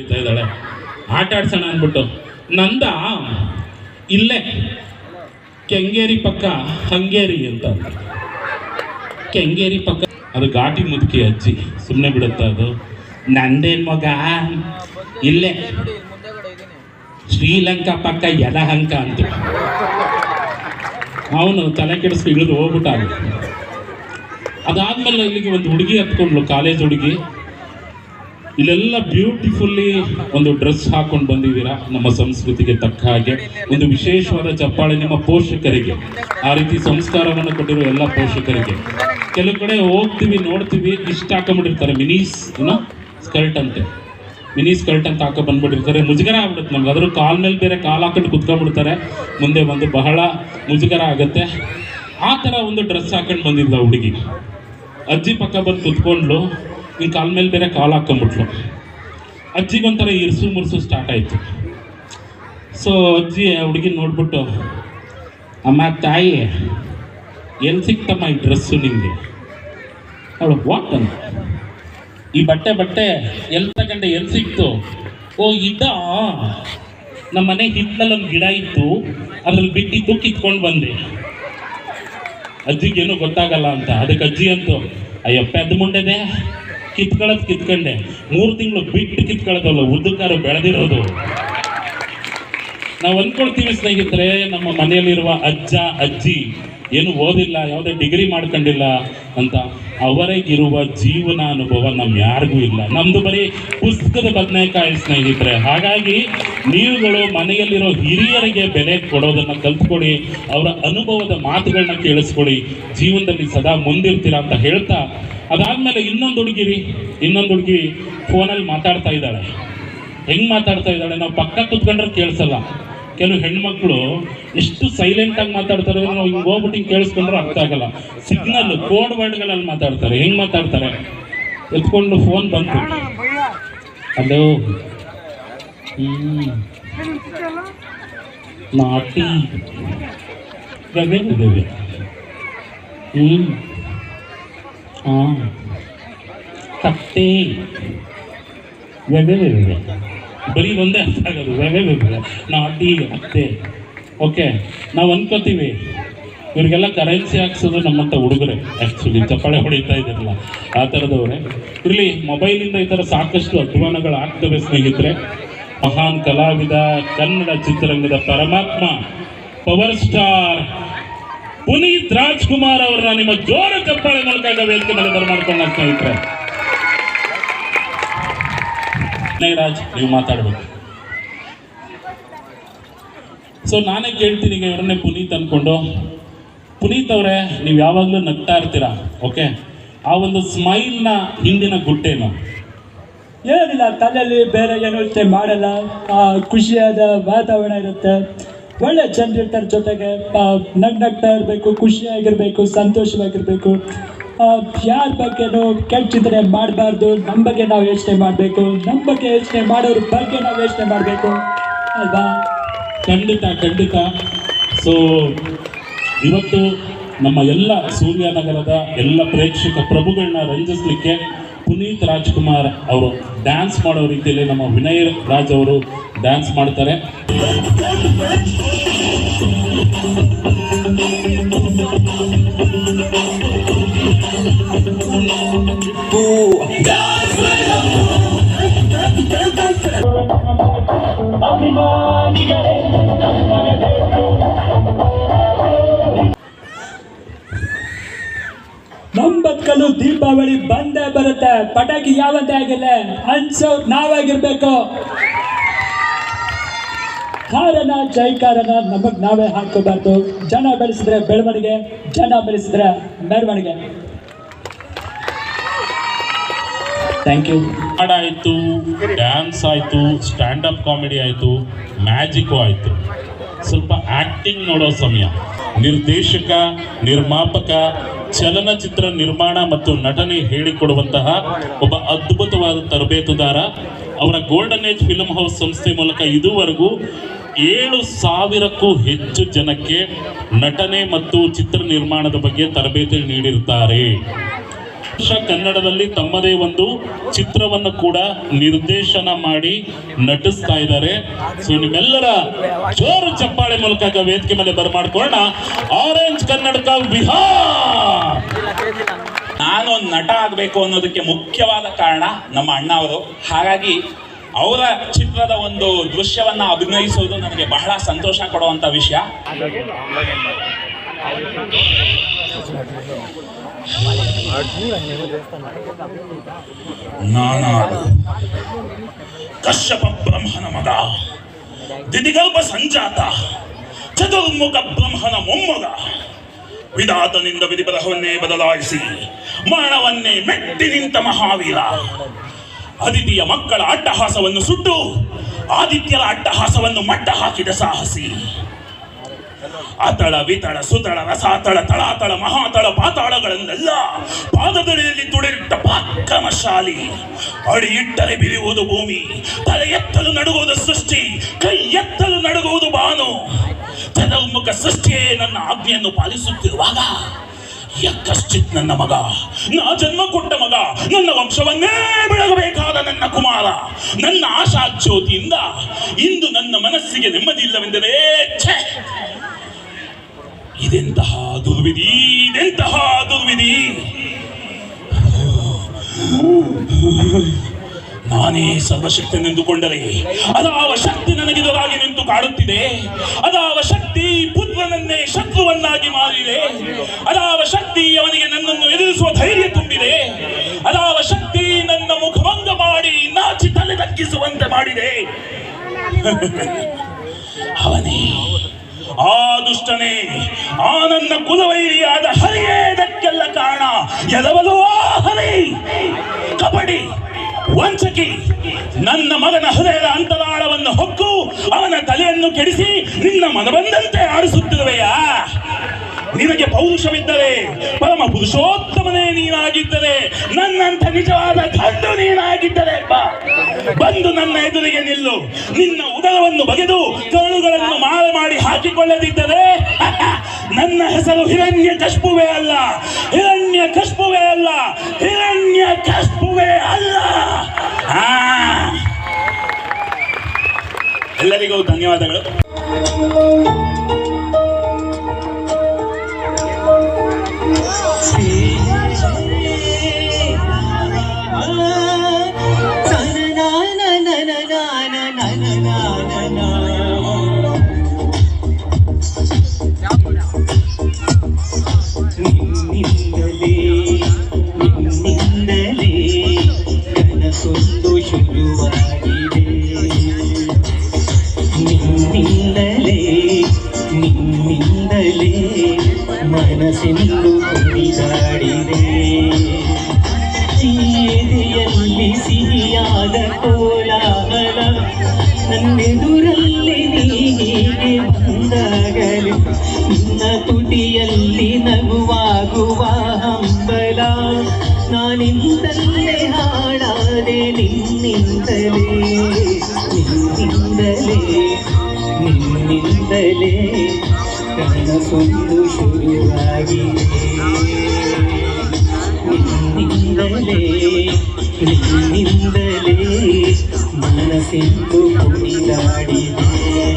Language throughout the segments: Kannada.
ಹೇಳ್ತಾ ಇದ್ದಾಳೆ. ಆಟ ಆಡ್ಸೋಣ ಅಂದ್ಬಿಟ್ಟು. ನಂದ ಇಲ್ಲೇ ಕೆಂಗೇರಿ ಪಕ್ಕ ಹಂಗೇರಿ ಅಂತ. ಕೆಂಗೇರಿ ಪಕ್ಕ ಅದು ಘಾಟಿ ಮುದುಕಿ ಅಜ್ಜಿ. ಸುಮ್ಮನೆ ಬಿಡುತ್ತ ಅದು. ನಂದೇನ್ ಮಗ? ಇಲ್ಲೇ. ಶ್ರೀಲಂಕಾ ಪಕ್ಕ ಯಲಹಂಕ ಅಂತ. ಅವನು ತಲೆ ಕೆಡಿಸಿ ಇಳಿದು ಹೋಗ್ಬಿಟ್ಟ. ಅದಾದ್ಮೇಲೆ ಇಲ್ಲಿಗೆ ಒಂದು ಹುಡುಗಿ ಹತ್ಕೊಂಡ್ಲು, ಕಾಲೇಜ್ ಹುಡುಗಿ. ಇಲ್ಲೆಲ್ಲ ಬ್ಯೂಟಿಫುಲ್ಲಿ ಒಂದು ಡ್ರೆಸ್ ಹಾಕೊಂಡು ಬಂದಿದ್ದೀರಾ? ನಮ್ಮ ಸಂಸ್ಕೃತಿಗೆ ತಕ್ಕ ಹಾಗೆ. ಒಂದು ವಿಶೇಷವಾದ ಚಪ್ಪಾಳೆ ನಿಮ್ಮ ಪೋಷಕರಿಗೆ. ಆ ರೀತಿ ಸಂಸ್ಕಾರವನ್ನು ಕೊಟ್ಟಿರೋ ಎಲ್ಲ ಪೋಷಕರಿಗೆ. ಕೆಲವು ಕಡೆ ಹೋಗ್ತೀವಿ, ನೋಡ್ತೀವಿ, ಇಷ್ಟ ಹಾಕೊಂಡ್ಬಿಟ್ಟಿರ್ತಾರೆ. ಮಿನೀಸ್ ಏನೋ? ಸ್ಕರ್ಟ್ ಅಂತೆ. ಮಿನಿ ಸ್ಕರ್ಟ್ ಅಂತ ಹಾಕೋ ಬಂದ್ಬಿಟ್ಟಿರ್ತಾರೆ. ಮುಜುಗರ ಆಗ್ಬಿಡುತ್ತೆ ನಮ್ಗೆ. ಅದ್ರ ಕಾಲ್ ಮೇಲೆ ಬೇರೆ ಕಾಲು ಹಾಕೊಂಡು ಕುತ್ಕೊಂಡ್ಬಿಡ್ತಾರೆ. ಮುಂದೆ ಬಂದು ಬಹಳ ಮುಜುಗರ ಆಗುತ್ತೆ. ಆ ಥರ ಒಂದು ಡ್ರೆಸ್ ಹಾಕೊಂಡು ಬಂದಿದ್ದ ಹುಡುಗಿ. ಅಜ್ಜಿ ಪಕ್ಕ ಬಂದು ಕುತ್ಕೊಂಡ್ಲು ಇನ್ನು ಕಾಲ ಮೇಲೆ ಬೇರೆ ಕಾಲು ಹಾಕೊಂಡ್ಬಿಟ್ಲು. ಅಜ್ಜಿಗೊಂಥರ ಇರ್ಸು ಮುರ್ಸು ಸ್ಟಾರ್ಟ್ ಆಯಿತು. ಸೊ ಅಜ್ಜಿ ಹುಡುಗಿ ನೋಡ್ಬಿಟ್ಟು, ಅಮ್ಮ, ತಾಯಿ, ಎಲ್ಲಿ ಸಿಕ್ತಮ್ಮ ಈ ಡ್ರೆಸ್ಸು ನಿಮಗೆ ಅವಳು ವಾಟ್ ಅಂತ ಈ ಬಟ್ಟೆ ಬಟ್ಟೆ ಎಲ್ಲಿ ತಗೊಂಡೆ ಎಲ್ಲಿ ಸಿಕ್ತು? ಓ ಇದ್ದ ನಮ್ಮ ಮನೆ ಹಿತ್ತಲಲ್ಲಿ ಒಂದು ಗಿಡ ಇತ್ತು, ಅದ್ರಲ್ಲಿ ಬಿಟ್ಟಿದ್ದು ಕಿತ್ಕೊಂಡು ಬಂದೆ. ಅಜ್ಜಿಗೇನು ಗೊತ್ತಾಗಲ್ಲ ಅಂತ. ಅದಕ್ಕೆ ಅಜ್ಜಿ ಅಂತು, ಅಯ್ಯಪ್ಪ, ಅದು ಮುಂಡೆದೆ ಕಿತ್ಕೊಳ್ಳೋದು ಕಿತ್ಕೊಂಡೆ. ಮೂರು ತಿಂಗಳು ಬಿಟ್ಟು ಕಿತ್ಕೊಳ್ಳೋದಲ್ಲ ಉದ್ದಕ್ಕಾರು ಬೆಳೆದಿರೋದು. ನಾವು ಅಂದ್ಕೊಳ್ತೀವಿ ಸ್ನೇಹಿತರೆ, ನಮ್ಮ ಮನೆಯಲ್ಲಿರುವ ಅಜ್ಜ, ಅಜ್ಜಿ, ಏನು ಓದಿಲ್ಲ, ಯಾವುದೇ ಡಿಗ್ರಿ ಮಾಡ್ಕೊಂಡಿಲ್ಲ ಅಂತ. ಅವರಿಗಿರುವ ಜೀವನ ಅನುಭವ ನಮ್ ಯಾರಿಗೂ ಇಲ್ಲ. ನಮ್ದು ಬರೀ ಪುಸ್ತಕದ ಬದನೆಕಾಯಿ ಸ್ನೇಹಿತರೆ. ಹಾಗಾಗಿ ನೀವುಗಳು ಮನೆಯಲ್ಲಿರೋ ಹಿರಿಯರಿಗೆ ಬೆಲೆ ಕೊಡೋದನ್ನ ಕಲ್ತ್ಕೊಳ್ಳಿ, ಅವರ ಅನುಭವದ ಮಾತುಗಳನ್ನ ಕೇಳಿಸ್ಕೊಳ್ಳಿ, ಜೀವನದಲ್ಲಿ ಸದಾ ಮುಂದಿರ್ತೀರ ಅಂತ ಹೇಳ್ತಾ, ಅದಾದ್ಮೇಲೆ ಇನ್ನೊಂದು ಹುಡುಗಿರಿ, ಇನ್ನೊಂದು ಹುಡುಗಿ ಫೋನಲ್ಲಿ ಮಾತಾಡ್ತಾ ಇದ್ದಾಳೆ. ಹೆಂಗ್ ಮಾತಾಡ್ತಾ ಇದ್ದಾಳೆ? ನಾವು ಪಕ್ಕ ಕುತ್ಕೊಂಡ್ರೆ ಕೇಳಿಸಲ್ಲ. ಕೆಲವು ಹೆಣ್ಮಕ್ಳು ಎಷ್ಟು ಸೈಲೆಂಟ್ ಆಗಿ ಮಾತಾಡ್ತಾರೆ ನಾವು ಹಿಂಗೆ ಹೋಗ್ಬಿಟ್ಟು ಹಿಂಗೆ ಕೇಳಿಸ್ಕೊಂಡ್ರೆ ಅರ್ಥ ಆಗಲ್ಲ. ಸಿಗ್ನಲ್ ಕೋಡ್ ವರ್ಡ್ಗಳಲ್ಲಿ ಮಾತಾಡ್ತಾರೆ, ಹೆಂಗೆ ಮಾತಾಡ್ತಾರೆ? ಎತ್ಕೊಂಡು ಫೋನ್ ಬಂತು. ಹಲೋ ನಾಟಿ. ಇದ್ದೇವೆ ಹ್ಞೂ ಹಾಂ ಕತ್ತೆ ವ್ಯವೇ ಬರೀ ಒಂದೇ ಅರ್ಥ ಆಗೋದು. ವ್ಯವೇ ವ್ಯವೇ ನಾಟಿ, ಅತ್ತೆ. ಓಕೆ ನಾವು ಅನ್ಕೋತೀವಿ. ಇವರಿಗೆಲ್ಲ ಕರೆನ್ಸಿ ಹಾಕ್ಸೋದು ನಮ್ಮಂಥ ಹುಡುಗರೆ. ಆ್ಯಕ್ಚುಲಿ ಚಪ್ಪಾಳೆ ಹೊಡಿತಾ ಇದ್ದಾರಲ್ಲ, ಆ ಥರದವ್ರೆ. ಇರಲಿ ಮೊಬೈಲಿಂದ ಈ ಥರ ಸಾಕಷ್ಟು ಅಭಿಮಾನಗಳು ಆಗ್ತವೆ ಸ್ನೇಹಿತರೆ. ಮಹಾನ್ ಕಲಾವಿದ, ಕನ್ನಡ ಚಿತ್ರರಂಗದ ಪರಮಾತ್ಮ ಪವರ್ ಸ್ಟಾರ್ ಪುನೀತ್ ರಾಜ್ಕುಮಾರ್ ಅವರನ್ನ ನಿಮ್ಮ ಜೋರ ಚಪ್ಪಾಳೆ ಮೂಲಕ ವೇದಿಕೆ ಮೇಲೆ ಬರಮಾಡ್ಕೊಂಡ ಸ್ನೇಹಿತರೆ. ರಾಜ್ ನೀವು ಮಾತಾಡಬೇಕು. ಸೊ ನಾನೇ ಕೇಳ್ತೀನಿ ಈಗ ಇವರನ್ನೇ ಪುನೀತ್ ಅಂದ್ಕೊಂಡು ಪುನೀತ್ ಅವರೇ, ನೀವು ಯಾವಾಗಲೂ ನಗ್ತಾ ಇರ್ತೀರಾ? ಓಕೆ ಆ ಒಂದು ಸ್ಮೈಲ್ನ ಹಿಂದಿನ ಗುಟ್ಟೇನು? ಏನಿಲ್ಲ, ತಲೆಯಲ್ಲಿ ಬೇರೆ ಏನು ಯೋಚನೆ ಮಾಡಲ್ಲ. ಖುಷಿಯಾದ ವಾತಾವರಣ ಇರುತ್ತೆ. ಒಳ್ಳೆ ಜನರಿರ್ತಾರೆ ಜೊತೆಗೆ. ನಗ್ ನಗ್ತಾ ಇರಬೇಕು, ಖುಷಿಯಾಗಿರಬೇಕು, ಸಂತೋಷವಾಗಿರ್ಬೇಕು. ಯಾರ ಬಗ್ಗೆನೂ ಚಿಂತನೆ ಮಾಡಬಾರ್ದು ನಮ್ಮ ಬಗ್ಗೆ ನಾವು ಯೋಚನೆ ಮಾಡಬೇಕು. ನಮ್ಮ ಬಗ್ಗೆ ಯೋಚನೆ ಮಾಡೋರ ಬಗ್ಗೆ ನಾವು ಯೋಚನೆ ಮಾಡಬೇಕು. ಅಲ್ವಾ? ಖಂಡಿತ ಖಂಡಿತ. ಸೊ ಇವತ್ತು ನಮ್ಮ ಎಲ್ಲ ಸೂರ್ಯನಗರದ ಎಲ್ಲ ಪ್ರೇಕ್ಷಕ ಪ್ರಭುಗಳನ್ನ ರಂಜಿಸಲಿಕ್ಕೆ ಪುನೀತ್ ರಾಜ್ಕುಮಾರ್ ಅವರು ಡ್ಯಾನ್ಸ್ ಮಾಡೋ ರೀತಿಯಲ್ಲಿ ನಮ್ಮ ವಿನಯ್ ರಾಜ್ ಅವರು ಡ್ಯಾನ್ಸ್ ಮಾಡ್ತಾರೆ. ಬದುಕಲು ದೀಪಾವಳಿ ಬಂದೇ ಬರುತ್ತೆ. ಪಟಾಕಿ ಯಾವತ್ತೇ ಆಗಿಲ್ಲ. ಅನ್ಸೋ ನಾವಾಗಿರ್ಬೇಕು. ಹಾರನ ಜೈಕಾರನ ನಮಗ್ ನಾವೇ ಹಾಕೋಬಾರ್ದು ಜನ ಬೆಳೆಸಿದ್ರೆ ಬೆಳವಣಿಗೆ, ಜನ ಬೆಳೆಸಿದ್ರೆ ಮೆರವಣಿಗೆ. ಥ್ಯಾಂಕ್ ಯು ಹಾಡಾಯಿತು ಡ್ಯಾನ್ಸ್ ಆಯಿತು ಅಪ್ ಕಾಮಿಡಿ ಆಯಿತು ಮ್ಯಾಜಿಕ್ಕು ಆಯಿತು. ಸ್ವಲ್ಪ ಆ್ಯಕ್ಟಿಂಗ್ ನೋಡೋ ಸಮಯ. ನಿರ್ದೇಶಕ, ನಿರ್ಮಾಪಕ, ಚಲನಚಿತ್ರ ನಿರ್ಮಾಣ ಮತ್ತು ನಟನೆ ಹೇಳಿಕೊಡುವಂತಹ ಒಬ್ಬ ಅದ್ಭುತವಾದ ತರಬೇತುದಾರ ಅವರ ಗೋಲ್ಡನ್ ಏಜ್ ಫಿಲಮ್ ಹೌಸ್ ಸಂಸ್ಥೆ ಮೂಲಕ ಇದುವರೆಗೂ ಏಳು ಸಾವಿರಕ್ಕೂ ಹೆಚ್ಚು ಜನಕ್ಕೆ ನಟನೆ ಮತ್ತು ಚಿತ್ರ ನಿರ್ಮಾಣದ ಬಗ್ಗೆ ತರಬೇತಿ ನೀಡಿರುತ್ತಾರೆ. ಕನ್ನಡದಲ್ಲಿ ತಮ್ಮದೇ ಒಂದು ಚಿತ್ರವನ್ನು ಕೂಡ ನಿರ್ದೇಶನ ಮಾಡಿ ನಟಿಸ್ತಾ ಇದ್ದಾರೆ. ಸೊ ನಿಮ್ಮೆಲ್ಲರ ಜೋರು ಚಪ್ಪಾಳೆ ಮೂಲಕ ವೇದಿಕೆ ಮೇಲೆ ಬರಮಾಡ್ಕೊಳ್ಳೋಣ. ಆರೆಂಜ್ ಕನ್ನಡಕ ವಿಹಾರ್ ನಾನು ಒಂದು ನಟ ಆಗಬೇಕು ಅನ್ನೋದಕ್ಕೆ ಮುಖ್ಯವಾದ ಕಾರಣ ನಮ್ಮ ಅಣ್ಣ ಅವರು. ಹಾಗಾಗಿ ಅವರ ಚಿತ್ರದ ಒಂದು ದೃಶ್ಯವನ್ನು ಅಭಿನಯಿಸೋದು ನನಗೆ ಬಹಳ ಸಂತೋಷ ಕೊಡುವಂಥ ವಿಷಯ. ಕಶ್ಯಪ ಬ್ರಹ್ಮನ ಮಗ, ದಿದಿಗಲ್ಪ ಸಂಜಾತ, ಚತುರ್ಮುಖ ಬ್ರಹ್ಮನ ಮೊಮ್ಮಗ, ವಿಧಾತನಿಂದ ವಿಧಿಬರಹವನ್ನೇ ಬದಲಾಯಿಸಿ ಮರಣವನ್ನೇ ಮೆಟ್ಟಿ ನಿಂತ ಮಹಾವೀರ. ಅದಿತಿಯ ಮಕ್ಕಳ ಅಟ್ಟಹಾಸವನ್ನು ಸುಟ್ಟು ಆದಿತ್ಯರ ಅಟ್ಟಹಾಸವನ್ನು ಮಟ್ಟ ಹಾಕಿದ ಸಾಹಸಿ. ಅತಳ ವಿತಳ ಸುತಳ ರಸಾತಳ ತಳಾತಳ ಮಹಾತಳ ಪಾತಾಳಗಳನ್ನೆಲ್ಲ ಪಾದದಡಿಯಲ್ಲಿ ತುಡಿರಿಟ್ಟ ಪಾಕ್ರಮಶಾಲಿ ಅಡಿ ಇಟ್ಟರೆ ಬಿರಿಯುವುದು ಭೂಮಿ, ತಲೆ ಎತ್ತಲು ನಡುಗುವುದು ಸೃಷ್ಟಿ, ಕೈ ಎತ್ತಲು ನಡುಗುವುದು ಬಾನು. ತದಮುಖ ಸೃಷ್ಟಿಯೇ ನನ್ನ ಆಜ್ಞೆಯನ್ನು ಪಾಲಿಸುತ್ತಿರುವಾಗ ಯಕ್ಕಶ್ಚಿತ್ ನನ್ನ ಮಗ, ನಾ ಜನ್ಮ ಕೊಟ್ಟ ಮಗ, ನನ್ನ ವಂಶವನ್ನೇ ಬೆಳಗಬೇಕಾದ ನನ್ನ ಕುಮಾರ. ನನ್ನ ಆಶಾ ಜ್ಯೋತಿಯಿಂದ ಇಂದು ನನ್ನ ಮನಸ್ಸಿಗೆ ನೆಮ್ಮದಿ ಇಲ್ಲವೆಂದರೆ ಛೆ! ಇದೆಂತಹ ದುರ್ವಿಧಿ ಇದೆಂತಹ ದುರ್ವಿಧಿ? ನಾನೇ ಸರ್ವಶಕ್ತನೆಂದುಕೊಂಡರೆ ಅದಾವ ಶಕ್ತಿ ನನಗೆದುರಾಗಿ ನಿಂತು ಕಾಡುತ್ತಿದೆ. ಅದಾವ ಶಕ್ತಿ ಪುತ್ರನನ್ನೇ ಶತ್ರುವನ್ನಾಗಿ ಮಾಡಿದೆ. ಅದಾವ ಶಕ್ತಿ ಅವನಿಗೆ ನನ್ನನ್ನು ಎದುರಿಸುವ ಧೈರ್ಯ ತುಂಬಿದೆ. ಅದಾವ ಶಕ್ತಿ ನನ್ನ ಮುಖಭಂಗ ಮಾಡಿ ನಾಚಿ ತಲೆ ತಗ್ಗಿಸುವಂತೆ ಮಾಡಿದೆ. ಅವನೇ, ಆ ದುಷ್ಟನೇ, ಆ ನನ್ನ ಕುಲವೈರಿಯಾದ ಹರಿಯೇ, ಇದಕ್ಕೆಲ್ಲ ಕಾರಣ ಎದವಲು ಆ ಹರಿ. ಕಬಡ್ಡಿ, ವಂಚಕಿ, ನನ್ನ ಮಗನ ಹೃದಯದ ಅಂತರಾಳವನ್ನು ಹೊಕ್ಕು ಅವನ ತಲೆಯನ್ನು ಕೆಡಿಸಿ ನಿನ್ನ ಮನಬಂದಂತೆ ಆರಿಸುತ್ತಿರುವೆಯಾ? ನಿನಗೆ ಪೌರುಷವಿದ್ದರೆ, ಪರಮ ಪುರುಷೋತ್ತಮನೇ ನೀನಾಗಿದ್ದರೆ ನನ್ನಂತ ನಿಜವಾದ ಕಂಡು ನೀನಾಗಿದ್ದರೆ, ಬಾ. ಬಂದು ನನ್ನ ಎದುರಿಗೆ ನಿಲ್ಲು. ನಿನ್ನ ಉದರವನ್ನು ಬಗೆದು ಕರುಳುಗಳನ್ನು ಮಾರ ಮಾಡಿ ಹಾಕಿಕೊಳ್ಳದಿದ್ದರೆ, ನನ್ನ ಹೆಸರು ಹಿರಣ್ಯ ಕಷ್ಪುವೆ ಅಲ್ಲ. ಹಿರಣ್ಯ ಕಷ್ಪುವೆ ಅಲ್ಲ. ಹಿರಣ್ಯ ಕಷ್ಪುವೆ ಅಲ್ಲ. ಆ. ಎಲ್ಲರಿಗೂ ಧನ್ಯವಾದಗಳು. ಬಂದಾಗಲಿ ನಿನ್ನ ತುಟಿಯಲ್ಲಿ ನಗುವಾಗುವ ಹಂಬಲ. ನಾನಿಂದಲೇ ಹಾಡಾದೆ ನಿನ್ನಿಂದಲೇ ನಿನ್ನಿಂದಲೇ ನಿನ್ನಿಂದಲೇ. ಕನಸೊಂದು ಶುರುವಾಗಿದೆ. ನಿನ್ನಿಂದಲೇ ನಿನ್ನಿಂದಲೇ, ಮನಸ್ಸೆಂದು ಕುಣಿದಾಡಿದೆ.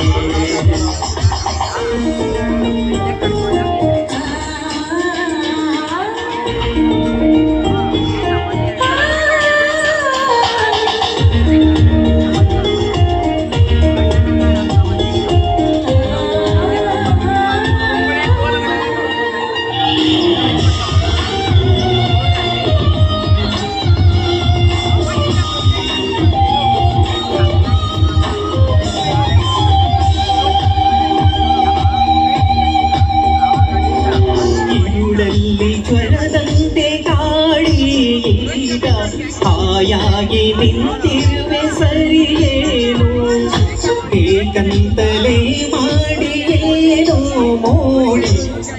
ಹಾಯಾಗಿ ನಿಂತಿರುವೆ ಸರಿಯೇನು ಬೇಕಂತಲೇ ಮಾಡಿ ಏನೋ ಮೋಡಿ?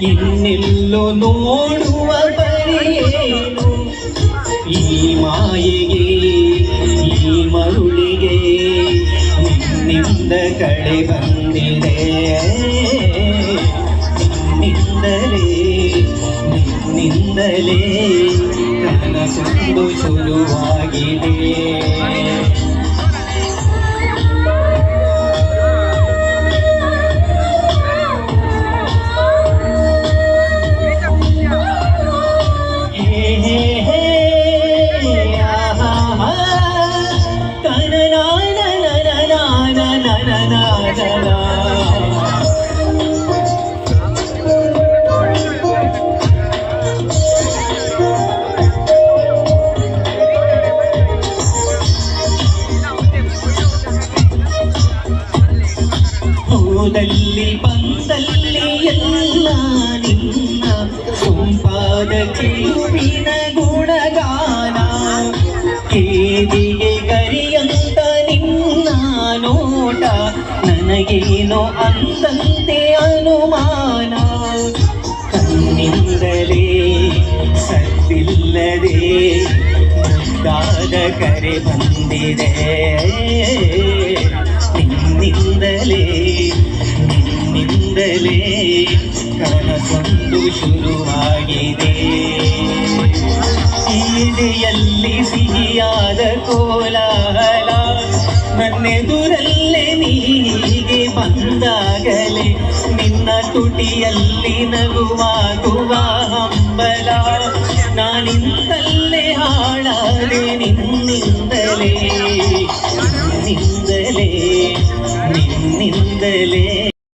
ಇನ್ನೆಲ್ಲೋ ನೋಡುವ ಬರೆಯೇನು ಈ ಮಾಯೆಗೆ, ಈ ಮರುಳಿಗೆ ನಿನ್ನಿಂದ ಕಡೆ ಬಂದಿದೆ. ನಿನ್ನಿಂದಲೇ ನಿನ್ನಿಂದಲೇ ಕನ ಕನಸೊಂದು ಶುರುವಾಗಿದೆ ಹೋದಲ್ಲಿ ಬಂದಲ್ಲಿ ಎಲ್ಲ ನಿನ್ನ ಸೊಂಪಾದ ಚೆಲುವಿನ ಗುಣಗಾನ. ಕೇದಿಗೆ ಕರಿಯಂತ ನಿನ್ನ ನೋಟ, ನನಗೇನೋ ಅಂದಂತೆ ಅನುಮಾನ. ಕಣ್ಣಿಂದಲೇ ಸದ್ದಿಲ್ಲದೆ ಮುದ್ದಾದ ಕರೆ ಬಂದಿದೆ. ನಿನ್ನಿಂದಲೇ ನಿನ್ನಿಂದಲೇ ಕನಸೊಂದು ಶುರುವಾಗಿದೆ. ಈಡೆಯಲ್ಲಿ ಸಿಹಿಯಾದ ಕೋಲಾಹಲ, ನನ್ನೆದುರಲ್ಲೇ ನೀಗೆ ಬಂದಾಗಲೇ ನಿನ್ನ ತುಟಿಯಲ್ಲಿ ನಗುವಾಗುವ ಹಂಬಲ. ನಾನಿಂದಲೇ ಹಾಡಾದೆ ನಿನ್ನಿಂದಲೇ ನಿನ್ನಿಂದಲೇ ನಿನ್ನಿಂದಲೇ.